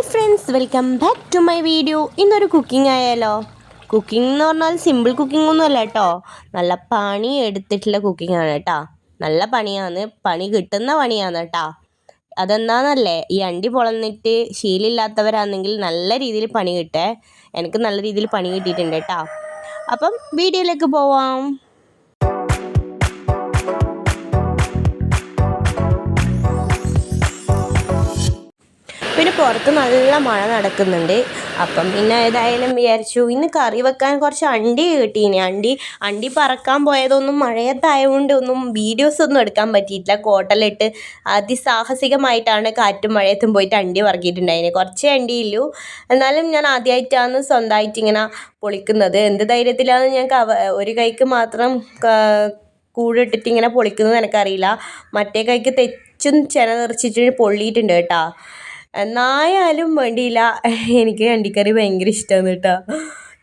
Hi friends welcome back to my video. ഇന്നൊരു cooking ആയാലോ? Cooking എന്ന് പറഞ്ഞാൽ സിമ്പിൾ കുക്കിംഗ് ഒന്നും അല്ല കേട്ടോ. നല്ല പണി എടുത്തിട്ടുള്ള കുക്കിംഗ് ആണ് കേട്ടോ. നല്ല പണിയാണ്. പണി കിട്ടുന്ന പണിയാണ് കേട്ടോ. അതെന്താണെന്നല്ലേ ഈ അണ്ടി പൊളന്നിട്ട് ശീലമില്ലാത്തവരാണെങ്കിൽ നല്ല രീതിയിൽ പണി കിട്ടേ. എനിക്ക് നല്ല രീതിയിൽ പണി കിട്ടിയിട്ടുണ്ട് കേട്ടോ. അപ്പം വീഡിയോയിലേക്ക് പോവാം. പിന്നെ പുറത്ത് നല്ല മഴ നടക്കുന്നുണ്ട്. അപ്പം പിന്നെ ഏതായാലും വിചാരിച്ചു ഇന്ന് കറി വെക്കാൻ കുറച്ച് അണ്ടി കിട്ടീനി. അണ്ടി അണ്ടി പറക്കാൻ പോയതൊന്നും മഴയത്തായതുകൊണ്ട് ഒന്നും വീഡിയോസ് ഒന്നും എടുക്കാൻ പറ്റിയിട്ടില്ല. കോട്ടലിട്ട് അതിസാഹസികമായിട്ടാണ് കാറ്റും മഴയത്തും പോയിട്ട് അണ്ടി പറക്കിയിട്ടുണ്ടായിന്. കുറച്ചേ അണ്ടിയില്ലു എന്നാലും ഞാൻ ആദ്യമായിട്ടാണ് സ്വന്തമായിട്ട് ഇങ്ങനെ പൊളിക്കുന്നത്. എന്ത് ധൈര്യത്തിലാണ് ഞാൻ കവ ഒരു കൈക്ക് മാത്രം കൂടിട്ടിട്ട് ഇങ്ങനെ പൊളിക്കുന്നത് എനിക്കറിയില്ല. മറ്റേ കൈക്ക് തെച്ചും ചെന നിറച്ചിട്ട് പൊള്ളിയിട്ടുണ്ട് കേട്ടോ. എന്നായാലും വേണ്ടിയില്ല. എനിക്ക് അണ്ടിക്കറി ഭയങ്കര ഇഷ്ടമാണ് കേട്ടോ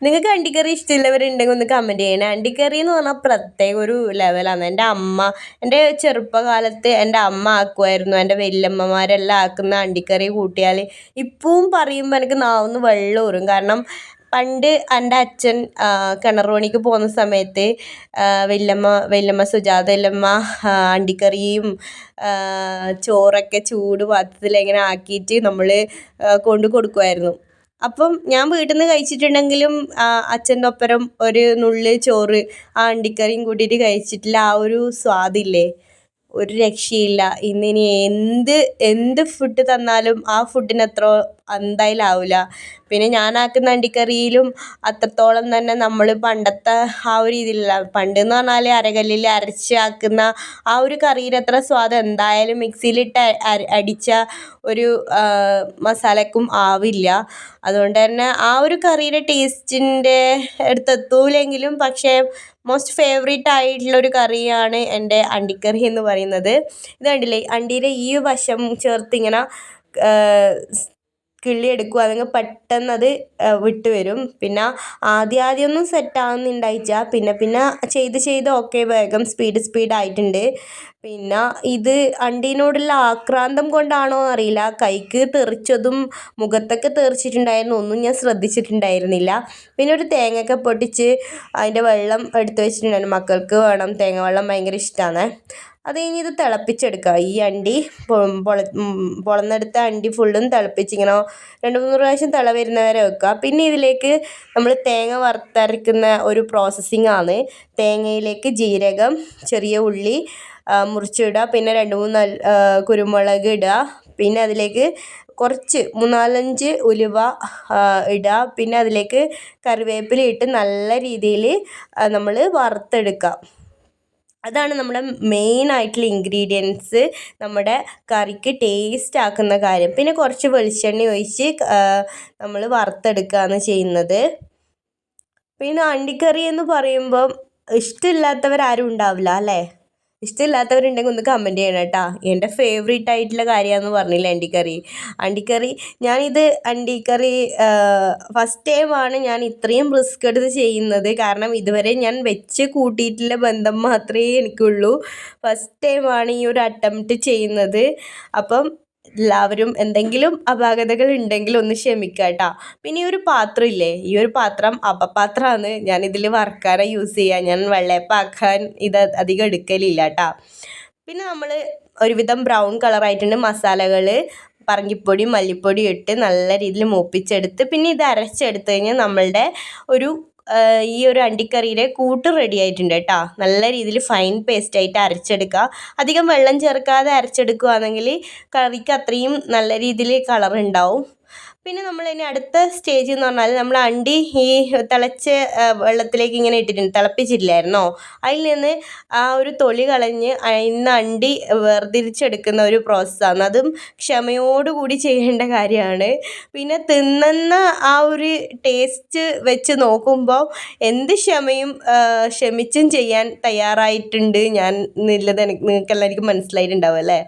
നിങ്ങൾക്ക് അണ്ടിക്കറി ഇഷ്ടമുള്ളവരുണ്ടെങ്കിൽ ഒന്ന് കമന്റ് ചെയ്യണേ. അണ്ടിക്കറി എന്ന് പറഞ്ഞാൽ പ്രത്യേക ഒരു ലെവലാണ് എന്റെ അമ്മ എന്റെ ചെറുപ്പകാലത്ത് എന്റെ അമ്മ ആക്കുമായിരുന്നു. എന്റെ വല്യമ്മമാരെല്ലാം ആക്കുന്ന അണ്ടിക്കറി കൂട്ടിയാൽ ഇപ്പവും പറയുമ്പോൾ എനിക്ക് നാവുന്ന് വെള്ളം ഊറും കാരണം പണ്ട് എന്റെ അച്ഛൻ കിണർ പണിക്ക് പോകുന്ന സമയത്ത് വെല്ലമ്മ വെല്ലമ്മ സുജാത അണ്ടിക്കറിയും ചോറൊക്കെ ചൂട് പാത്രത്തിൽ ഇങ്ങനെ ആക്കിയിട്ട് നമ്മൾ കൊണ്ട് കൊടുക്കുമായിരുന്നു അപ്പം ഞാൻ വീട്ടിൽ നിന്ന് കഴിച്ചിട്ടുണ്ടെങ്കിലും അച്ഛന്റെ ഒപ്പരം ഒരു നുള്ളി ചോറ് ആ അണ്ടിക്കറിയും കൂട്ടിയിട്ട് കഴിച്ചിട്ടില്ല. ആ ഒരു സ്വാദില്ലേ? ഒരു രക്ഷയില്ല. ഇന്നിനി എന്ത് എന്ത് ഫുഡ് തന്നാലും ആ ഫുഡിനത്ര എന്തായാലും ആവില്ല പിന്നെ ഞാനാക്കുന്ന അണ്ടിക്കറിയിലും അത്രത്തോളം തന്നെ നമ്മൾ പണ്ടത്തെ ആ ഒരു രീതിയിലല്ല. പണ്ടെന്ന് പറഞ്ഞാൽ അരകല്ലിൽ അരച്ച് ആക്കുന്ന ആ ഒരു കറിയുടെ അത്ര സ്വാദ്. എന്തായാലും മിക്സിയിലിട്ട് അടിച്ച ഒരു മസാലയ്ക്കും ആവില്ല. അതുകൊണ്ട് തന്നെ ആ ഒരു കറിയുടെ ടേസ്റ്റിന്റെ അടുത്ത് എത്തൂലെങ്കിലും പക്ഷേ മോസ്റ്റ് ഫേവറേറ്റ് ആയിട്ടുള്ള ഒരു കറിയാണ് എന്റെ അണ്ടിക്കറി എന്ന് പറയുന്നത്. ഇത് കണ്ടില്ലേ? അണ്ടിയുടെ ഈ വശം ചേർത്ത് ഇങ്ങനെ കിള്ളി അല്ലെങ്കിൽ പെട്ടെന്ന് അത് വിട്ട് വരും പിന്നെ ആദ്യം ആദ്യമൊന്നും സെറ്റ് ആവുന്നുണ്ടായില്ല. പിന്നെ പിന്നെ ചെയ്ത് ചെയ്ത് ഓക്കെ വേഗം സ്പീഡ് സ്പീഡ് ആയിട്ടുണ്ട്. പിന്നെ ഇത് അണ്ടീനോടുള്ള ആക്രാന്തം കൊണ്ടാണോ അറിയില്ല. കൈക്ക് തെറിച്ചതും മുഖത്തൊക്കെ തെറിച്ചിട്ടുണ്ടായിരുന്നു. ഒന്നും ഞാൻ ശ്രദ്ധിച്ചിട്ടുണ്ടായിരുന്നില്ല. പിന്നെ ഒരു തേങ്ങയൊക്കെ പൊട്ടിച്ച് അതിന്റെ വെള്ളം എടുത്ത് വെച്ചിട്ടുണ്ടായിരുന്നു. മക്കൾക്ക് വേണം തേങ്ങ വെള്ളം ഭയങ്കര ഇഷ്ടമാണ് അത് കഴിഞ്ഞ് ഇത് തിളപ്പിച്ചെടുക്കുക. ഈ അണ്ടി പൊള പൊളന്നെടുത്ത അണ്ടി ഫുള്ളും തിളപ്പിച്ച് ഇങ്ങനെ രണ്ട് മൂന്ന് പ്രാവശ്യം തിള വരുന്നവരെ വെക്കുക. പിന്നെ ഇതിലേക്ക് നമ്മൾ തേങ്ങ വറുത്തരയ്ക്കുന്ന ഒരു പ്രോസസ്സിംഗ് ആണ്. തേങ്ങയിലേക്ക് ജീരകം ചെറിയ ഉള്ളി മുറിച്ചിടുക. പിന്നെ രണ്ട് മൂന്ന് കുരുമുളക് ഇടുക. പിന്നെ അതിലേക്ക് കുറച്ച് മൂന്നാലഞ്ച് ഉലുവ ഇടുക. പിന്നെ അതിലേക്ക് കറിവേപ്പില ഇട്ട് നല്ല രീതിയിൽ നമ്മൾ വറുത്തെടുക്കുക. അതാണ് നമ്മുടെ മെയിൻ ആയിട്ടുള്ള ഇൻഗ്രീഡിയൻസ് നമ്മുടെ കറിക്ക് ടേസ്റ്റ് ആക്കുന്ന കാര്യം. പിന്നെ കുറച്ച് വെളിച്ചെണ്ണ ഒഴിച്ച് നമ്മൾ വറുത്തെടുക്കുകയാണ് ചെയ്യുന്നത്. പിന്നെ അണ്ടിക്കറി എന്ന് പറയുമ്പം ഇഷ്ടമില്ലാത്തവരാരും ഉണ്ടാവില്ല അല്ലേ? ഇഷ്ടമില്ലാത്തവരുണ്ടെങ്കിൽ ഒന്ന് കമന്റ് ചെയ്യണം കേട്ടോ. എന്റെ ഫേവറേറ്റ് ആയിട്ടുള്ള കാര്യമാണെന്ന് പറഞ്ഞില്ല അണ്ടിക്കറി? അണ്ടിക്കറി ഞാനിത് അണ്ടിക്കറി ഫസ്റ്റ് ടൈമാണ് ഞാൻ ഇത്രയും റിസ്ക് എടുത്ത് ചെയ്യുന്നത്. കാരണം ഇതുവരെ ഞാൻ വെച്ച് കൂട്ടിയിട്ടുള്ള ബന്ധം മാത്രമേ എനിക്കുള്ളൂ. ഫസ്റ്റ് ടൈമാണ് ഈ ഒരു അറ്റംപ്റ്റ് ചെയ്യുന്നത്. അപ്പം എല്ലാവരും എന്തെങ്കിലും അപാകതകൾ ഉണ്ടെങ്കിൽ ഒന്ന് ക്ഷമിക്കുക കേട്ടോ. പിന്നെ ഈ ഒരു പാത്രം ഇല്ലേ ഈ ഒരു പാത്രം അപപാത്രമാണ്. ഞാൻ ഇതിൽ വറുക്കാനാണ് യൂസ് ചെയ്യുക ഞാൻ വെള്ളയപ്പാക്കാൻ ഇത് അധികം എടുക്കലില്ല കേട്ടോ. പിന്നെ നമ്മൾ ഒരുവിധം ബ്രൗൺ കളറായിട്ടുണ്ട് മസാലകൾ പറങ്കിപ്പൊടി മല്ലിപ്പൊടി ഇട്ട് നല്ല രീതിയിൽ മൂപ്പിച്ചെടുത്ത് പിന്നെ ഇത് അരച്ചെടുത്ത് കഴിഞ്ഞാൽ നമ്മളുടെ ഒരു ഈ ഒരു അണ്ടിക്കറിയിലെ കൂട്ട് റെഡി ആയിട്ടുണ്ട് കേട്ടോ. നല്ല രീതിയിൽ ഫൈൻ പേസ്റ്റ് ആയിട്ട് അരച്ചെടുക്കുക. അധികം വെള്ളം ചേർക്കാതെ അരച്ചെടുക്കുകയാണെങ്കിൽ കറിക്ക് അത്രയും നല്ല രീതിയിൽ കളർ ഉണ്ടാവും. പിന്നെ നമ്മൾ ഇനി അടുത്ത സ്റ്റേജ് എന്ന് പറഞ്ഞാൽ നമ്മൾ അണ്ടി ഈ തിളച്ച വെള്ളത്തിലേക്ക് ഇങ്ങനെ ഇട്ടിട്ടുണ്ട്. തിളപ്പിച്ചില്ലായിരുന്നോ അതിൽ നിന്ന് ആ ഒരു തൊളി കളഞ്ഞ് ഇന്ന് അണ്ടി വേർതിരിച്ചെടുക്കുന്ന ഒരു പ്രോസസ്സാണ് അതും ക്ഷമയോടുകൂടി ചെയ്യേണ്ട കാര്യമാണ്. പിന്നെ തിന്നുന്ന ആ ഒരു ടേസ്റ്റ് വെച്ച് നോക്കുമ്പോൾ എന്ത് ക്ഷമയും ക്ഷമിച്ചും ചെയ്യാൻ തയ്യാറായിട്ടുണ്ട്. ഞാൻ എന്നുള്ളത് എനിക്ക് നിങ്ങൾക്കെല്ലാം എനിക്ക് മനസ്സിലായിട്ടുണ്ടാവും അല്ലേ?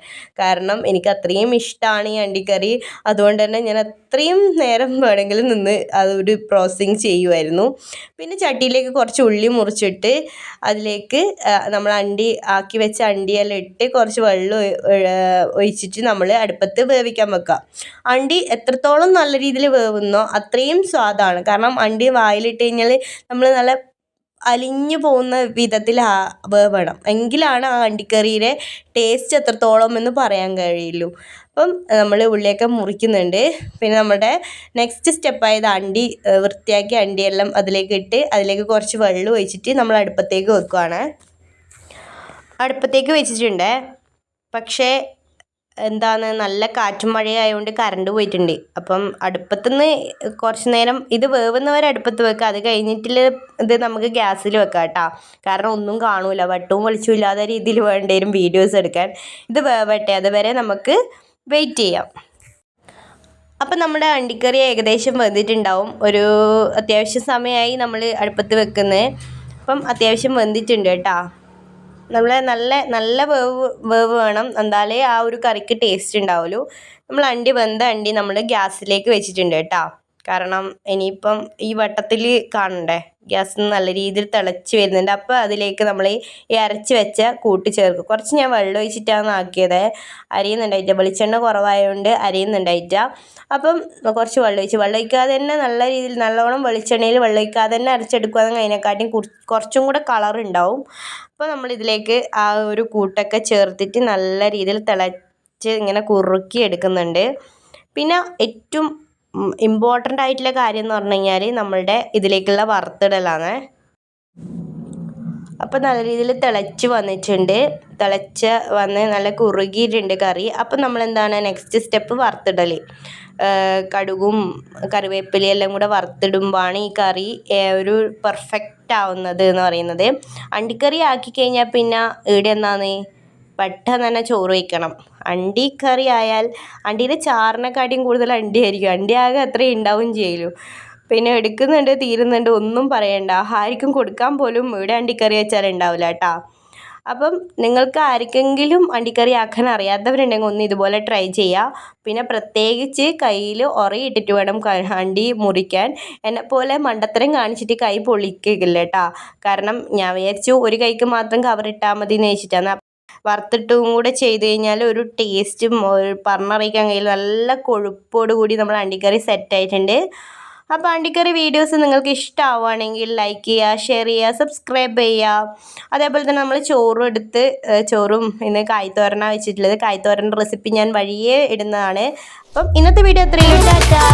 കാരണം എനിക്ക് അത്രയും ഇഷ്ടമാണ് ഈ അണ്ടിക്കറി. അതുകൊണ്ട് തന്നെ ഞാൻ എത്രയും നേരം വേണമെങ്കിലും നിന്ന് അതൊരു പ്രോസസ്സിങ് ചെയ്യുമായിരുന്നു പിന്നെ ചട്ടിയിലേക്ക് കുറച്ച് ഉള്ളി മുറിച്ചിട്ട് അതിലേക്ക് നമ്മൾ അണ്ടി ആക്കി വെച്ച അണ്ടിയെല്ലാം ഇട്ട് കുറച്ച് വെള്ളം ഒഴിച്ചിട്ട് നമ്മൾ അടുപ്പത്ത് വേവിക്കാൻ വെക്കുക. അണ്ടി എത്രത്തോളം നല്ല രീതിയിൽ വേവുന്നോ അത്രയും സ്വാദാണ്. കാരണം അണ്ടി വായിലിട്ട് കഴിഞ്ഞാൽ നമ്മൾ നല്ല അലിഞ്ഞു പോകുന്ന വിധത്തിൽ വേവണം. എങ്കിലാണ് ആ അണ്ടിക്കറിയുടെ ടേസ്റ്റ് എത്രത്തോളം എന്ന് പറയാൻ കഴിയുള്ളൂ. അപ്പം നമ്മൾ ഉള്ളിയൊക്കെ മുറിക്കുന്നുണ്ട്. പിന്നെ നമ്മുടെ നെക്സ്റ്റ് സ്റ്റെപ്പായത് അണ്ടി വൃത്തിയാക്കി അണ്ടിയെല്ലാം അതിലേക്ക് ഇട്ട് അതിലേക്ക് കുറച്ച് വെള്ളം ഒഴിച്ചിട്ട് നമ്മൾ അടുപ്പത്തേക്ക് വെക്കുവാണ്. അടുപ്പത്തേക്ക് വെച്ചിട്ടുണ്ട്. പക്ഷേ എന്താണ് നല്ല കാറ്റും മഴയായതുകൊണ്ട് കറണ്ട് പോയിട്ടുണ്ട്. അപ്പം അടുപ്പത്തുനിന്ന് കുറച്ച് നേരം ഇത് വേവുന്നവരെ അടുപ്പത്ത് വെക്കുക അത് കഴിഞ്ഞിട്ടുള്ള ഇത് നമുക്ക് ഗ്യാസിൽ വെക്കാം കേട്ടോ കാരണം ഒന്നും കാണൂല. വട്ടവും വെളിച്ചവും ഇല്ലാതെ രീതിയിൽ വേണ്ടി വരും വീഡിയോസ് എടുക്കാൻ. ഇത് വേവട്ടെ. അതുവരെ നമുക്ക് വെയിറ്റ് ചെയ്യാം. അപ്പം നമ്മുടെ അണ്ടിക്കറി ഏകദേശം വെന്തിട്ടുണ്ടാവും. ഒരു അത്യാവശ്യം സമയമായി നമ്മൾ അടുപ്പത്ത് വെക്കുന്നത് അപ്പം അത്യാവശ്യം വെന്തിട്ടുണ്ട് കേട്ടോ നമ്മൾ നല്ല നല്ല വേവ് വേവ് വേണം. എന്നാലേ ആ ഒരു കറിക്ക് ടേസ്റ്റ് ഉണ്ടാവുള്ളൂ നമ്മൾ അണ്ടി വെന്ത അണ്ടി നമ്മൾ ഗ്യാസിലേക്ക് വെച്ചിട്ടുണ്ട് കേട്ടോ. കാരണം ഇനിയിപ്പം ഈ വട്ടത്തിൽ കാണണ്ടേ? ഗ്യാസ് നല്ല രീതിയിൽ തിളച്ച് വരുന്നുണ്ട്. അപ്പോൾ അതിലേക്ക് നമ്മൾ ഈ അരച്ച് വെച്ച കൂട്ട് ചേർക്കും. കുറച്ച് ഞാൻ വെള്ളം ഒഴിച്ചിട്ടാണ് ആക്കിയത്. അരിയുന്നുണ്ടായിട്ട് വെളിച്ചെണ്ണ കുറവായതുകൊണ്ട് അരിയുന്നുണ്ടായിട്ട അപ്പം കുറച്ച് വെള്ളം ഒഴിച്ച്. വെള്ളം ഒഴിക്കാതെ തന്നെ നല്ല രീതിയിൽ നല്ലോണം വെളിച്ചെണ്ണയിൽ വെള്ളം ഒഴിക്കാതെ തന്നെ അരച്ചെടുക്കുകയാണെങ്കിൽ അതിനെക്കാട്ടിയും കുറച്ചും കൂടെ കളർ ഉണ്ടാവും. അപ്പോൾ നമ്മളിതിലേക്ക് ആ ഒരു കൂട്ടൊക്കെ ചേർത്തിട്ട് നല്ല രീതിയിൽ തിളച്ച് ഇങ്ങനെ കുറുക്കി എടുക്കുന്നുണ്ട്. പിന്നെ ഏറ്റവും ഇമ്പോർട്ടന്റ് ആയിട്ടുള്ള കാര്യം എന്ന് പറഞ്ഞു കഴിഞ്ഞാൽ നമ്മളുടെ ഇതിലേക്കുള്ള വറുത്തിടലാണ് അപ്പോൾ നല്ല രീതിയിൽ തിളച്ച് വന്നിട്ടുണ്ട്. തിളച്ച് വന്ന് നല്ല കുറുകിയിട്ടുണ്ട് കറി. അപ്പം നമ്മൾ എന്താണ് നെക്സ്റ്റ് സ്റ്റെപ്പ് വറുത്തിടൽ കടുകും കറിവേപ്പിലയും എല്ലാം കൂടെ വറുത്തിടുമ്പോഴാണ് ഈ കറി ഒരു പെർഫെക്റ്റ് ആവുന്നത് എന്ന് പറയുന്നത്. അണ്ടിക്കറി ആക്കി കഴിഞ്ഞാൽ പിന്നെ ഇവിടെ എന്താണ്? പെട്ടെന്ന് തന്നെ ചോറ് വയ്ക്കണം. അണ്ടി കറി ആയാൽ അണ്ടിയിൽ ചാറിനെക്കാട്ടിയും കൂടുതൽ അണ്ടി ആയിരിക്കും അണ്ടി ആകെ അത്രയും ഉണ്ടാവും ചെയ്യലു. പിന്നെ എടുക്കുന്നുണ്ട് തീരുന്നുണ്ട് ഒന്നും പറയണ്ട. ആർക്കും കൊടുക്കാൻ പോലും ഇവിടെ അണ്ടിക്കറി വെച്ചാൽ ഉണ്ടാവില്ല കേട്ടോ. അപ്പം നിങ്ങൾക്ക് ആർക്കെങ്കിലും അണ്ടിക്കറി ആക്കാൻ അറിയാത്തവരുണ്ടെങ്കിൽ ഒന്ന് ഇതുപോലെ ട്രൈ ചെയ്യുക പിന്നെ പ്രത്യേകിച്ച് കയ്യിൽ ഉറയിട്ടിട്ട് വേണം അണ്ടി മുറിക്കാൻ. എന്നെപ്പോലെ മണ്ടത്തരം കാണിച്ചിട്ട് കൈ പൊളിക്കില്ല കേട്ടോ. കാരണം ഞാൻ വിചാരിച്ചു ഒരു കൈക്ക് മാത്രം കവർ ഇട്ടാൽ മതി എന്ന് വെച്ചിട്ടാണ്. വറുത്തിട്ടും കൂടെ ചെയ്ത് കഴിഞ്ഞാൽ ഒരു ടേസ്റ്റും പറഞ്ഞറിയിക്കാൻ കഴിയില്ല. നല്ല കൊഴുപ്പോട് കൂടി നമ്മൾ അണ്ടിക്കറി സെറ്റ് ആയിട്ടുണ്ട്. അപ്പോൾ അണ്ടിക്കറി വീഡിയോസ് നിങ്ങൾക്ക് ഇഷ്ടമാവുകയാണെങ്കിൽ ലൈക്ക് ചെയ്യുക ഷെയർ ചെയ്യുക സബ്സ്ക്രൈബ് ചെയ്യുക. അതേപോലെ തന്നെ നമ്മൾ ചോറും എടുത്ത് ചോറും ഇന്ന് കായ്ത്തോരനാണ് വെച്ചിട്ടുള്ളത്. കായ്ത്തോരന്റെ റെസിപ്പി ഞാൻ വഴിയേ ഇടുന്നതാണ്. അപ്പം ഇന്നത്തെ വീഡിയോ അത്രയും ടാറ്റാ.